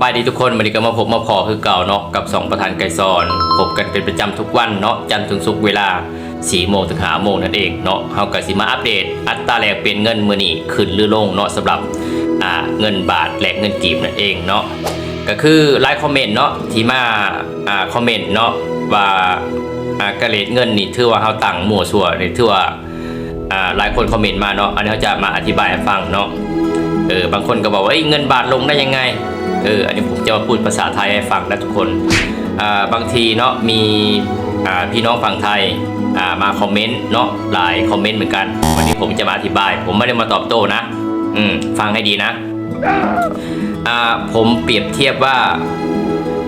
บายดีทุกคนวันนี้ก็มาพบมาพอคือเก่าเนาะกับสองประธานไกรซอนพบกันเป็นประจำทุกวันเนาะจันทร์ถึงศุกร์เวลา4โมงถึง5โมงนั่นเองเนาะเฮาก็สิมาอัปเดต อัตราแลกเปลี่ยนเงินมื้อนี้ขึ้นหรือลงเนาะสำหรับอ่าเงินบาทแลกเงินกีบนั่นเองเนาะก็คือไลค์คอมเมนต์เนาะที่มาอ่าคอมเมนต์เนาะว่าอ่ากระเลทเงินนี่ถือว่าเฮาตั้งมั่วซั่วนี่ถือว่าอ่าหลายคนคอมเมนต์มาเนาะอันนี้เขาจะมาอธิบายให้ฟังเนาะเออบางคนก็บอกว่าเงินบาทลงได้ยังไง เอออันนี้ผมจะมาพูดภาษาไทยให้ฟังนะทุกคนอ่าบางทีเนาะมีอ่าพี่น้องฝั่งไทยอ่ามาคอมเมนต์เนาะหลายคอมเมนต์เหมือนกัน วันนี้ผมจะมาอธิบาย ผมไม่ได้มาตอบโต้นะ อืมฟังให้ดีนะอ่าผมเปรียบเทียบว่า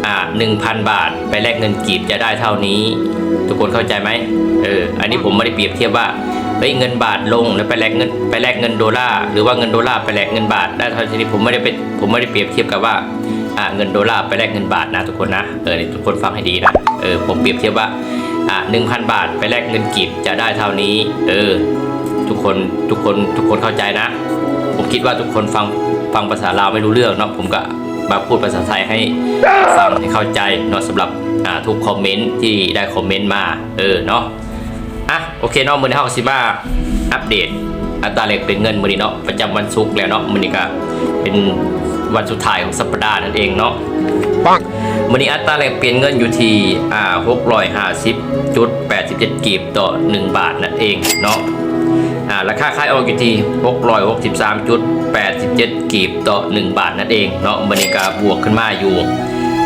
อ่าหนึ่งพันบาทไปแลกเงินกีบจะได้เท่านี้ ทุกคนเข้าใจไหมเอออันนี้ผมไม่ได้เปรียบเทียบว่า เฮ้ยเงินบาทลงแล้วไปแลกเงินไปแลกเงินดอลลาร์หรือว่าเงินดอลลาร์ไปแลกเงินบาทได้เท่านี้ผมไม่ได้เป็นผมไม่ได้เปรียบเทียบกับว่าอ่าเงินดอลลาร์ไปแลกเงินบาทนะทุกคนนะเออทุกคนฟังให้ดีนะเออผมเปรียบเทียบว่าอ่าหนึ่งพันบาทไปแลกเงินกีบจะได้เท่านี้ เออ ทุกคนทุกคนทุกคนเข้าใจนะ ผมคิดว่าทุกคนฟังฟังภาษาลาวไม่รู้เรื่องเนาะผมก็มาพูดภาษาไทยให้ฟังให้เข้าใจเนาะสำหรับอ่าทุกคอมเมนต์ที่ได้คอมเมนต์มาเออเนาะ อะโอเคเนาะมือนี้เฮาก็สิมาอัปเดตอัตราแลกเปลี่ยนเงินมือนี้เนาะประจำวันศุกร์แล้วเนาะมือนี้ก็เป็นวันสุดท้ายของสัปดาห์นั่นเองเนาะปังมือนี้อัตราแลกเปลี่ยนเงินอยู่ที่อ่า650.87กีบต่อ 1 บาทนั่นเองเนาะอ่าราคาขายออกอยู่ที่663.87กีบต่อ 1 บาทนั่นเองเนาะมันนี้ก็บวกขึ้นมาอยู่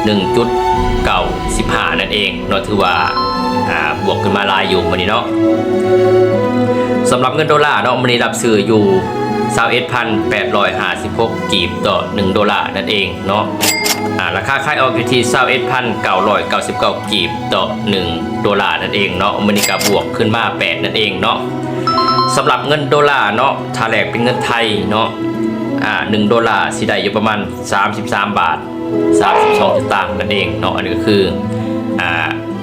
1.915 นั่นเองเนาะถือว่าบวกขึ้นมาลายอยู่มันนี้เนาะสำหรับเงินดอลลาร์เนาะมันนี้รับซื้ออยู่21,856กีบต่อ 1 ดอลลาร์นั่นเองเนาะราคาขายออกอยู่ที่21,999กีบต่อ 1 ดอลลาร์นั่นเองเนาะมันนี้ก็บวกขึ้นมา 8 นั่นเองเนาะสำหรับเงินดอลลาร์เนาะถ้าแลกเป็นเงินไทยเนาะอ่าหนึ่งดอลลาร์สิได้อยู่ประมาณ 33 บาท 32สตางค์นั่นเองเนาะอันนี้ก็คืออ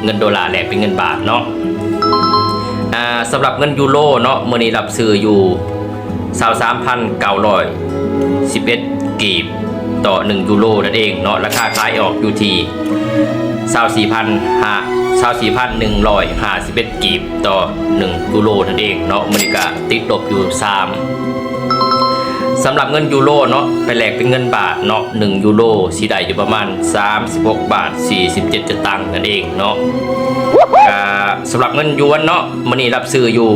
เงินดอลลาร์แลกเป็นเงินบาทเนาะสำหรับเงินยูโรเนาะมื่อนี้รับซื้ออยู่23,911กีบต่อ 1 ยูโรนั่นเองเนาะราคาขายออกอยู่ที่24,5 24,151กีบต่อ 1 ยูโรนั่นเองเนาะมริกาติดลบอยู่3 สำหรับเงินยูโรเนาะไปแลกเป็นเงินบาทเนาะ1ยูโรสีได้อยู่ประมาณ 36 บาท 47สตางค์นั่นเองเนาะสำหรับเงินยวนเนาะมันนี้รับซื้ออยู่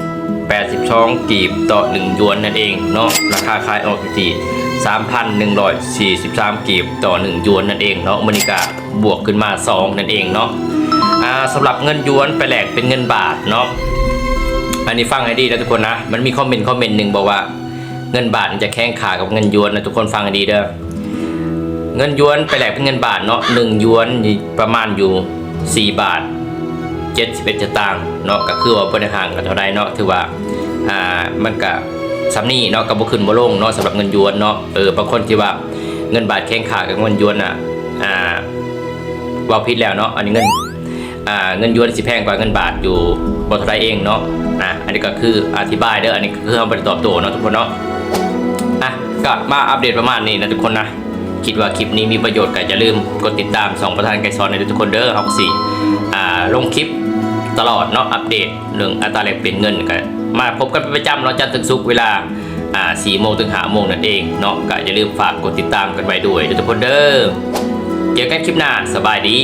3,082กีบต่อ 1 ยวนนั่นเองเนาะราคาขายออกอยู่ที่3,143กีบต่อ 1 ยวนนั่นเองเนาะมันนี้ก็บวกขึ้นมา 2 นั่นเองเนาะสำหรับเงินยวนไปแลกเป็นเงินบาทเนาะ อันนี้ฟังให้ดีนะทุกคนนะ มันมีคอมเมนต์คอมเมนต์หนึ่งบอกว่า เงินบาทมันจะแข่งขากับเงินยวนนะทุกคนฟังให้ดีเด้อ เงินยวนไปแหลกเป็นเงินบาทเนาะหนึ่งยวนประมาณอยู่ 4 บาท71สตางค์เนาะก็คือว่าบริหารกันเท่าใดเนาะถือว่าอ่ามันก็ซ้ำนี่เนาะก็บ่ขึ้นบ่ลงเนาะสำหรับเงินยวนเนาะเออบางคนที่ว่าเงินบาทแข่งขากับเงินยวนอะอ่าว่าผิดแล้วเนาะอันนี้เงิน อ่าเงินยวนสิแพงกว่าเงินบาทอยู่บนเท่าไรเองเนาะอะอันนี้ก็คืออธิบายเด้ออันนี้คือเอาไปตอบโต้เนาะทุกคนเนาะอะก็มาอัปเดตประมาณนี้นะทุกคนนะคิดว่าคลิปนี้มีประโยชน์ก็อย่าลืมกดติดตามสองประธานไกซอนในทุกคนเด้อครับสี่อ่าลงคลิปตลอดเนาะอัปเดตเรื่องอัตราแลกเปลี่ยนเงินกันมาพบกันเป็นประจำเนาะจันทร์ถึงศุกร์เวลาอ่าสี่โมงถึงห้าโมงนั่นเองเนาะก็อย่าลืมฝากกดติดตามกันไว้ด้วยทุกคนเด้อเจอกันคลิปหน้าสบายดี